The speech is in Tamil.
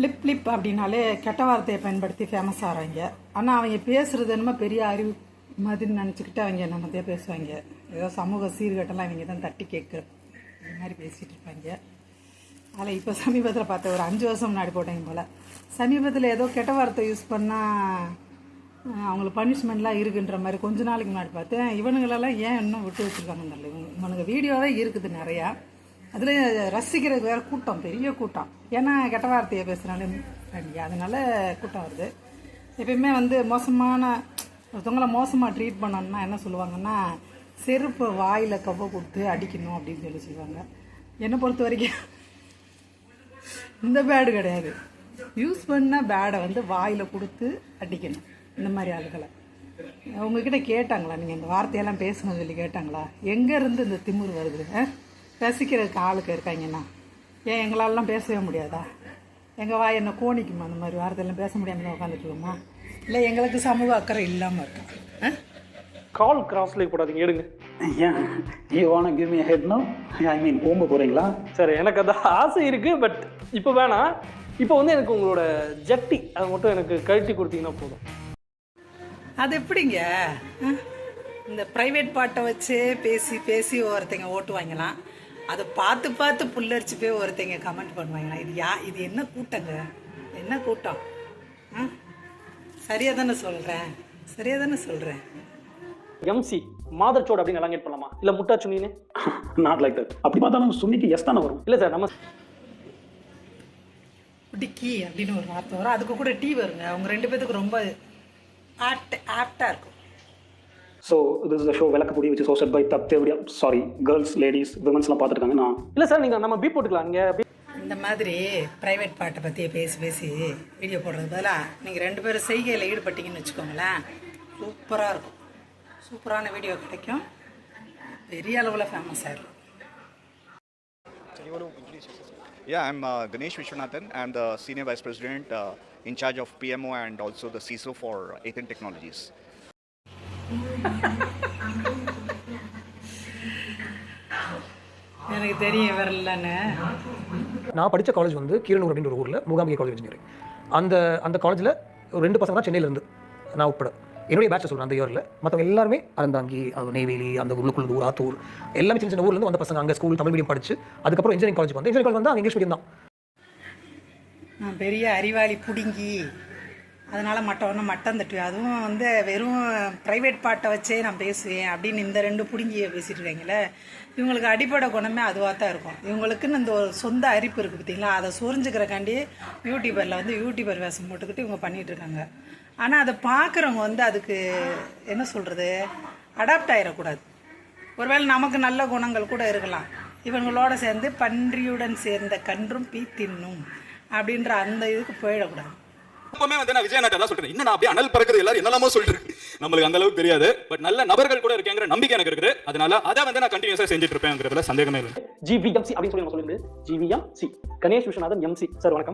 லிப் லிப் அப்படின்னாலே கெட்ட வார்த்தையை பயன்படுத்தி ஃபேமஸ் ஆகிறாங்க ஆனால் அவங்க பேசுகிறது என்னமோ பெரிய அறிவு மாதிரின்னு நினச்சிக்கிட்டு அவங்க நம்மதே பேசுவாங்க. ஏதோ சமூக சீர்கட்டெல்லாம் அவங்க தான் தட்டி கேட்குற இது மாதிரி பேசிகிட்டு இருப்பாங்க. அதில் இப்போ சமீபத்தில் பார்த்த ஒரு அஞ்சு வருஷம் முன்னாடி போட்டாங்க போல் சமீபத்தில் ஏதோ கெட்ட வார்த்தை யூஸ் பண்ணால் அவங்களுக்கு பனிஷ்மெண்ட்லாம் இருக்குன்ற மாதிரி கொஞ்ச நாளைக்கு முன்னாடி பார்த்தேன். இவனுங்களெல்லாம் ஏன் இன்னும் விட்டு வச்சுருக்காங்கன்னு தெரியல. இவங்க- இவனுங்க வீடியோவே இருக்குது நிறையா. அதில் ரசிக்கிறது வேறு கூட்டம் பெரிய கூட்டம். ஏன்னா கெட்ட வார்த்தையை பேசுகிறாங்க அதனால் கூட்டம் வருது. எப்பயுமே வந்து மோசமான ஒருத்தவங்கள மோசமாக ட்ரீட் பண்ணணும்னா என்ன சொல்லுவாங்கன்னா செருப்பு வாயில் கவ்வ கொடுத்து அடிக்கணும் அப்படின்னு சொல்லி சொல்லுவாங்க. என்னை பொறுத்த வரைக்கும் இந்த பேடு கிடையாது. யூஸ் பண்ண பேடை வந்து வாயில் கொடுத்து அடிக்கணும். இந்த மாதிரி ஆளுகளை. உங்ககிட்ட கேட்டாங்களா? நீங்கள் இந்த வார்த்தையெல்லாம் பேசணும்னு சொல்லி கேட்டாங்களா? எங்கேருந்து இந்த திமிரு வருது ஆ? ரசிக்கிறதுக்கு ஆளுக்கு இருக்காங்கன்னா ஏன் எங்களாலலாம் பேசவே முடியாதா எங்கள் வாய் என்ன கோணிக்குமா அந்த மாதிரி வார்த்தையெல்லாம் பேச முடியாமல் உட்காந்துட்டு இருக்கோமா இல்லை எங்களுக்கு சமூக அக்கறை இல்லாமல் இருக்கா ஆ? கால் கிராஸ்ல போடாதீங்க எடுங்க Yeah. You wanna give me a head now? I mean, ஓம்ப போறீங்களா சார் எனக்கு அது ஆசை இருக்கு பட் இப்போ வேணாம் இப்போ வந்து எனக்கு உங்களோட ஜட்டி அதை மட்டும் எனக்கு கழட்டி கொடுத்தீங்கன்னா போதும் அது எப்படிங்க? இந்த ப்ரைவேட் பாட்டை வச்சு பேசி பேசி ஒருத்தங்க ஓட்டு வாங்கலாம் அதை பார்த்து பார்த்து புல்லரிச்சு போய் ஒருத்தங்க கமெண்ட் பண்ணுவாங்களா? இது யா இது என்ன கூட்டங்க? என்ன கூட்டம்? ஆ சரியாக தானே சொல்கிறேன் சரியாக தானே சொல்கிறேன் எம்சி மாதர்ச்சோடு அப்படின்னு எல்லாம் கேட் பண்ணலாமா? இல்லை முட்டா சுனின்னு நாட் லைக் தட் அப்படி பார்த்தாலும் சுன்னிக்கு எஸ் தானே வரும். இல்லை சார் நம்ம டிக்கி அப்படின்னு ஒரு வார்த்தை வரும். அதுக்கு கூட டீ வருங்க. அவங்க ரெண்டு பேத்துக்கு ரொம்ப ஆப்ட் ஆப்டாக இருக்கும். ஸோ திஸ் இஸ் ஷோ விளக்கக்கூடிய விச் ஹோஸ்டட் பை தப் தேவடியா சாரி கேர்ள்ஸ் லேடிஸ் விமன்ஸ்லாம் பார்த்துருக்காங்க. நான் இல்லை சார் நீங்கள் நம்ம பீப் போட்டுக்கலாம். நீங்கள் இந்த மாதிரி ப்ரைவேட் பாட்டை பற்றி பேசி பேசி வீடியோ போடுறது பதிலாக நீங்கள் ரெண்டு பேரும் செய்கையில் ஈடுபட்டீங்கன்னு வச்சுக்கோங்களேன். சூப்பராக இருக்கும். சூப்பரான வீடியோ கிடைக்கும். பெரிய அளவில் ஃபேமஸ் ஆயிடும் Yeah, I'm uh, Ganesh Vishwanathan. I'm the Senior Vice President uh, in charge of PMO and also the CISO for Athen Technologies. எனக்கு தெரியும் வரலன்னு நான் படித்த காலேஜ் வந்து கீரனூர் அப்படின்ற ஒரு ஊரில் மூகாம்பிகை காலேஜ் இன்ஜினியரிங் அந்த அந்த காலேஜில் ஒரு ரெண்டு பசங்க தான் சென்னையில இருந்து நான் உட்பட. என்னுடைய பேட்சை சொல்கிறேன் அந்த இயரில் மற்றவங்க எல்லாருமே அறந்தாங்கி நெய்வேலி அந்த உள்ளுக்குள்ள ஊர் ஆத்தூர் எல்லாமே சின்ன சின்ன ஊர்லேருந்து வந்த பசங்க. அங்கே ஸ்கூல் தமிழ் மீடியம் படிச்சு அதுக்கப்புறம் இன்ஜினியரிங் காலேஜ் வந்து இன்ஜினியரிங் காலேஜ் வந்து அங்கே இங்கிலீஷ் மீடியம் தான். நான் பெரிய அறிவாளி புடுங்கி. அதனால் மட்டவொன்னும் மட்டம் தட்டுவேன். அதுவும் வந்து வெறும் ப்ரைவேட் பாட்டை வச்சே நான் பேசுவேன் அப்படின்னு இந்த ரெண்டு புடுங்கியை பேசிட்டுருக்காங்களே இவங்களுக்கு அடிப்படை குணமே அதுவாக தான் இருக்கும். இவங்களுக்குன்னு இந்த ஒரு சொந்த அரிப்பு இருக்குது பார்த்தீங்களா அதை சொரிஞ்சுக்கிறக்காண்டி யூடியூபரில் வந்து யூடியூபர் வேஷம் போட்டுக்கிட்டு இவங்க பண்ணிகிட்டு இருக்காங்க ஆனால் அதை பார்க்குறவங்க வந்து அதுக்கு என்ன சொல்கிறது அடாப்ட் ஆகிடக்கூடாது ஒருவேளை நமக்கு நல்ல குணங்கள் கூட இருக்கலாம். இவங்களோட சேர்ந்து பன்றியுடன் சேர்ந்த கன்றும் பீ தின்னும் அப்படின்ற அந்த இதுக்கு போயிடக்கூடாது. இப்பவுமே வந்து நான் விஜய் தான் சொல்றேன். இன்னும் நான் அப்படியே அனல் பறக்குது எல்லாரும் என்னெல்லாமோ சொல்லிட்டு இருக்கு. நம்மளுக்கு அந்த அளவுக்கு தெரியாது. பட் நல்ல நபர்கள் கூட இருக்கேங்கிற நம்பிக்கை எனக்கு இருக்குது. அதனால அதை வந்து நான் கண்டினியூஸா செஞ்சுட்டு இருப்பேங்கிறதுல சந்தேகமே இல்லை. ஜிவிஎம்சி அப்படின்னு சொல்லி நம்ம சொல்லியிருந்து GVMC Ganesh Viswanathan MC sir வணக்கம்.